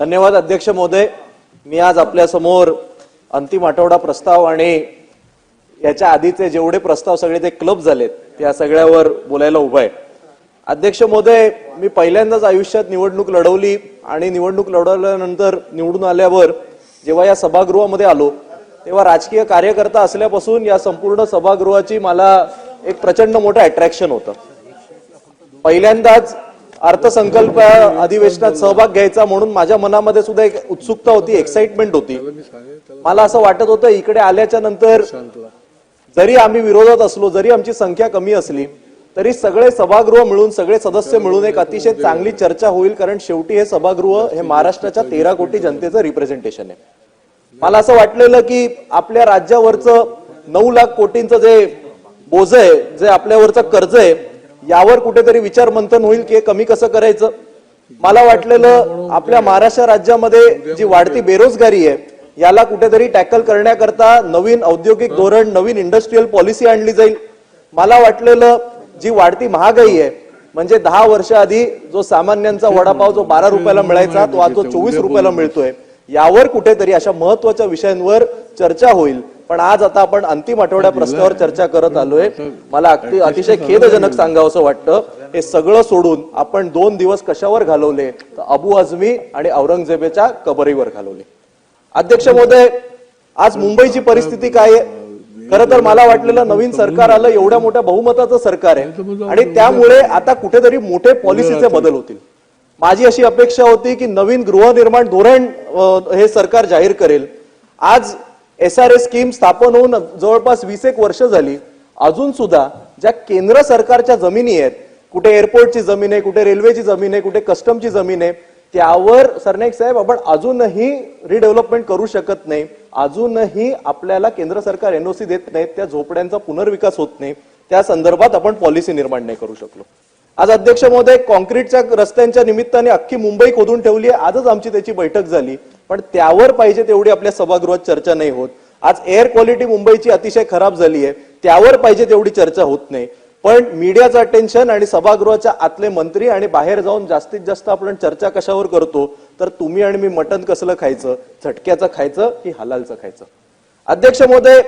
धन्यवाद अध्यक्ष महोदय. मी आज आपल्यासमोर अंतिम आठवडा प्रस्ताव आणि याच्या आधीचे जेवढे प्रस्ताव सगळे ते क्लब झालेत त्या सगळ्यावर बोलायला उभा आहे. अध्यक्ष महोदय मी पहिल्यांदाच आयुष्यात निवडणूक लढवली आणि निवडणूक लढवल्यानंतर निवडून आल्यावर जेव्हा या सभागृहामध्ये आलो तेव्हा राजकीय कार्यकर्ता असल्यापासून या संपूर्ण सभागृहाची मला एक प्रचंड मोठं अट्रॅक्शन होतं. पहिल्यांदाच अर्थसंकल्प अधिवेशनात सहभाग घ्यायचा म्हणून माझ्या मनामध्ये सुद्धा एक उत्सुकता होती एक्साइटमेंट होती. मला असं वाटत होतं इकडे आल्याच्यानंतर जरी आम्ही विरोधात असलो जरी आमची संख्या कमी असली तरी सगळे सभागृह मिळून सगळे सदस्य मिळून एक अतिशय चांगली चर्चा होईल कारण शेवटी हे सभागृह हे महाराष्ट्राच्या तेरा कोटी जनतेचं रिप्रेझेंटेशन आहे. मला असं वाटलेलं की आपल्या राज्यावरचं नऊ लाख कोटींचं जे बोज आहे जे आपल्यावरचं कर्ज आहे यावर कुठेतरी विचार मंथन होईल की हे कमी कसं करायचं? मला वाटलेलं आपल्या महाराष्ट्र राज्यामध्ये जी वाढती बेरोजगारी आहे याला कुठेतरी टॅकल करण्याकरता नवीन औद्योगिक धोरण नवीन इंडस्ट्रीयल पॉलिसी आणली जाईल. मला वाटलेलं जी वाढती महागाई आहे म्हणजे दहा वर्ष आधी जो सामान्यांचा वडापाव जो बारा रुपयाला मिळायचा तो आज जो चोवीस रुपयाला मिळतोय यावर कुठेतरी अशा महत्त्वाच्या विषयांवर चर्चा होईल. पण आज आता आपण अंतिम आठवड्या प्रश्नावर चर्चा करत आलोय. मला अगदी अतिशय खेदजनक सांगावं असं वाटतं. हे सगळं सोडून आपण दोन दिवस कशावर घालवले? तर अबू आझमी आणि औरंगजेबेच्या कबरीवर घालवले. अध्यक्ष महोदय आज मुंबईची परिस्थिती काय आहे? खरं तर मला वाटलेलं नवीन सरकार आलं एवढ्या मोठ्या बहुमताचं सरकार आहे. आणि त्यामुळे आता कुठेतरी मोठे पॉलिसीचे बदल होतील. माझी अशी अपेक्षा होती की नवीन गृहनिर्माण धोरण हे सरकार जाहीर करेल. आज एस आर एस स्कीम स्थापन होऊन जवळपास वीस एक वर्ष झाली. अजून सुद्धा ज्या केंद्र सरकारच्या जमिनी आहेत कुठे एअरपोर्टची जमीन आहे कुठे रेल्वेची जमीन आहे कुठे कस्टमची जमीन आहे त्यावर सरनाईक साहेब आपण अजूनही रिडेव्हलपमेंट करू शकत नाही. अजूनही आपल्याला केंद्र सरकार एनओसी देत नाहीत त्या झोपड्यांचा पुनर्विकास होत नाही. त्या संदर्भात आपण पॉलिसी निर्माण नाही करू शकलो. आज अध्यक्ष महोदय कॉन्क्रीटच्या रस्त्यांच्या निमित्ताने अख्खी मुंबई खोदून ठेवली आहे. आजच आमची त्याची बैठक झाली. पण त्यावर पाहिजे तेवढी आपल्या सभागृहात चर्चा नाही होत. आज एअर क्वालिटी मुंबईची अतिशय खराब झाली आहे. त्यावर पाहिजे तेवढी चर्चा होत नाही. पण मीडियाचं अटेन्शन आणि सभागृहाच्या आतले मंत्री आणि बाहेर जाऊन जास्तीत जास्त आपण चर्चा कशावर करतो तर तुम्ही आणि मी मटण कसलं खायचं? झटक्याचं खायचं की हलालचं खायचं? अध्यक्ष महोदय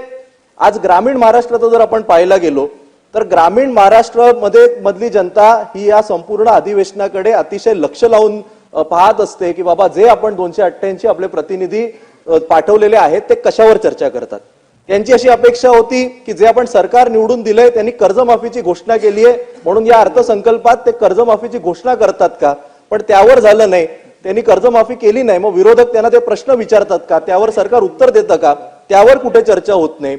आज ग्रामीण महाराष्ट्राचं जर आपण पाहायला गेलो तर ग्रामीण महाराष्ट्रामध्ये मधली जनता ही या संपूर्ण अधिवेशनाकडे अतिशय लक्ष लावून पाहत असते की बाबा जे आपण दोनशे अठ्ठ्याऐंशी आपले प्रतिनिधी पाठवलेले आहेत ते कशावर चर्चा करतात? त्यांची अशी अपेक्षा होती की जे आपण सरकार निवडून दिलंय त्यांनी कर्जमाफीची घोषणा केली आहे म्हणून या अर्थसंकल्पात ते कर्जमाफीची घोषणा करतात का? पण त्यावर झालं नाही. त्यांनी कर्जमाफी केली नाही. मग विरोधक त्यांना ते प्रश्न विचारतात का? त्यावर सरकार उत्तर देतं का? त्यावर कुठे चर्चा होत नाही.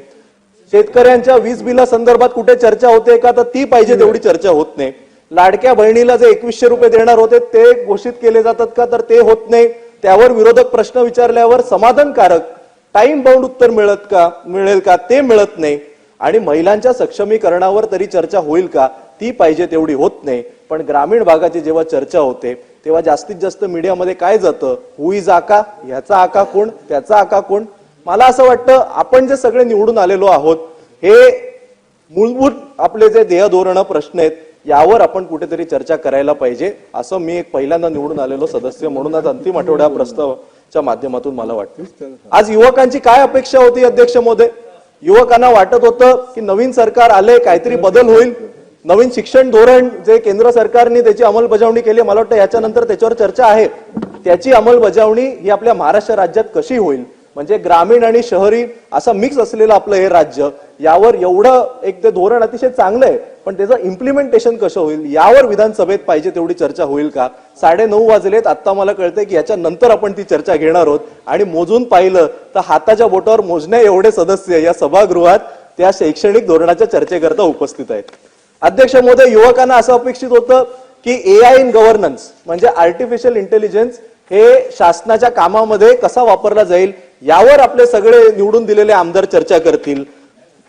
शेतकऱ्यांच्या वीज बिला संदर्भात कुठे चर्चा होते का तर ती पाहिजे तेवढी चर्चा होत नाही. लाडक्या बहिणीला जे एकवीसशे रुपये देणार होते ते घोषित केले जातात का तर ते होत नाही. त्यावर विरोधक प्रश्न विचारल्यावर समाधानकारक टाइम बाउंड उत्तर मिळत का मिळेल का ते मिळत नाही. आणि महिलांच्या सक्षमीकरणावर तरी चर्चा होईल का ती पाहिजे तेवढी होत नाही. पण ग्रामीण भागाची जेव्हा चर्चा होते तेव्हा जास्तीत जास्त मीडियामध्ये काय जातं? हु आका? ह्याचा आका कोण? त्याचा आका कोण? मला असं वाटतं आपण जे सगळे निवडून आलेलो आहोत हे मूलभूत आपले जे ध्येय धोरण प्रश्न आहेत यावर आपण कुठेतरी चर्चा करायला पाहिजे. असं मी एक पहिल्यांदा निवडून आलेलो सदस्य म्हणून आज अंतिम आठवड्या प्रस्तावाच्या माध्यमातून मला वाटतं. आज युवकांची काय अपेक्षा होती अध्यक्ष महोदय युवकांना वाटत होतं की नवीन सरकार आले काहीतरी बदल होईल. नवीन शिक्षण धोरण जे केंद्र सरकारने त्याची अंमलबजावणी केली मला वाटतं याच्यानंतर त्याच्यावर चर्चा आहे. त्याची अंमलबजावणी ही आपल्या महाराष्ट्र राज्यात कशी होईल? म्हणजे ग्रामीण आणि शहरी असं मिक्स असलेलं आपलं हे राज्य यावर एवढं एक ते धोरण अतिशय चांगलं आहे पण त्याचं इम्प्लिमेंटेशन कसं होईल यावर विधानसभेत पाहिजे तेवढी चर्चा होईल का? साडे नऊ वाजलेत आता मला कळतंय की याच्या नंतर आपण ती चर्चा घेणार आहोत. आणि मोजून पाहिलं तर हाताच्या बोटावर मोजण्या एवढे सदस्य या सभागृहात त्या शैक्षणिक धोरणाच्या चर्चेकरता उपस्थित आहेत. अध्यक्ष महोदय युवकांना असं अपेक्षित होतं की ए आय इन गव्हर्नन्स म्हणजे आर्टिफिशियल इंटेलिजन्स हे शासनाच्या कामामध्ये कसा वापरला जाईल यावर आपले सगळे निवडून दिलेले आमदार चर्चा करतील.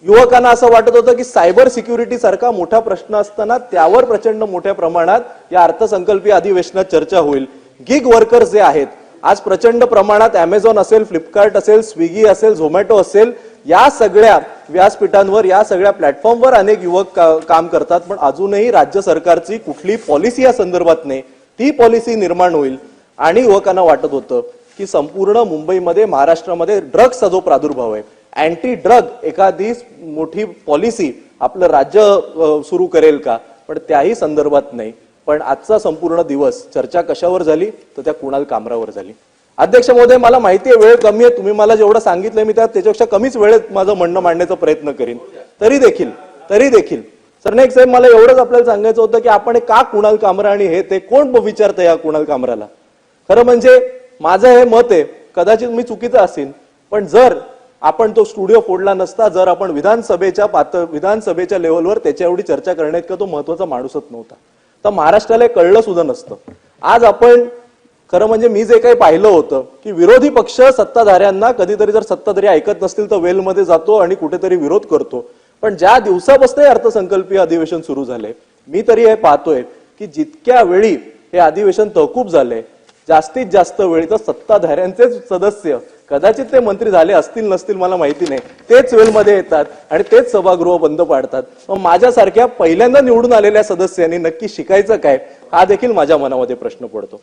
युवकांना असं वाटत होतं की सायबर सिक्युरिटी सारखा मोठा प्रश्न असताना त्यावर प्रचंड मोठ्या प्रमाणात या अर्थसंकल्पीय अधिवेशनात चर्चा होईल. गिग वर्कर्स जे आहेत आज प्रचंड प्रमाणात अमेझॉन असेल फ्लिपकार्ट असेल स्विगी असेल झोमॅटो असेल या सगळ्या व्यासपीठांवर या सगळ्या प्लॅटफॉर्मवर अनेक युवक का- काम करतात. पण अजूनही राज्य सरकारची कुठली पॉलिसी या संदर्भात नाही. ती पॉलिसी निर्माण होईल. आणि युवकांना वाटत होतं की संपूर्ण मुंबईमध्ये महाराष्ट्रामध्ये ड्रग्सचा जो प्रादुर्भाव आहे. अँटी ड्रग एखादी मोठी पॉलिसी आपलं राज्य सुरू करेल का? पण त्याही संदर्भात नाही. पण आजचा संपूर्ण दिवस चर्चा कशावर झाली? तर त्या कुणाल कामरावर झाली. अध्यक्ष महोदय मला माहिती आहे वेळ कमी आहे. तुम्ही मला जेवढं सांगितलंय मी त्या त्याच्यापेक्षा कमीच वेळेत माझं म्हणणं मांडण्याचा प्रयत्न करीन. तरी देखील तरी देखील. सरनाईक साहेब मला एवढंच आपल्याला सांगायचं होतं की आपण का कुणाल कामरा आणि हे ते कोण विचारतं या कुणाल कामराला? खरं म्हणजे माझं हे मत आहे कदाचित मी चुकीचं असेल पण जर आपण तो स्टुडिओ फोडला नसता जर आपण विधानसभेच्या पात विधानसभेच्या लेवलवर त्याच्या एवढी चर्चा करण्यात तो महत्त्वाचा माणूसच नव्हता. तर महाराष्ट्राला कळलं सुद्धा नसतं. आज आपण खरं म्हणजे मी जे काही पाहिलं होतं की विरोधी पक्ष सत्ताधाऱ्यांना कधीतरी जर सत्ताधारी ऐकत नसतील तर वेलमध्ये जातो आणि कुठेतरी विरोध करतो. पण ज्या दिवसापासून अर्थसंकल्पीय अधिवेशन सुरू झाले मी तरी हे पाहतोय की जितक्या वेळी हे अधिवेशन तहकूब झाले जास्तीत जास्त वेळी तर सत्ताधाऱ्यांचेच सदस्य. कदाचित ते मंत्री झाले असतील नसतील मला माहिती नाही. तेच वेलमध्ये येतात आणि तेच सभागृह बंद पाडतात. मग माझ्यासारख्या पहिल्यांदा निवडून आलेल्या सदस्यांनी नक्की शिकायचं काय? हा देखील माझ्या मनामध्ये प्रश्न पडतो.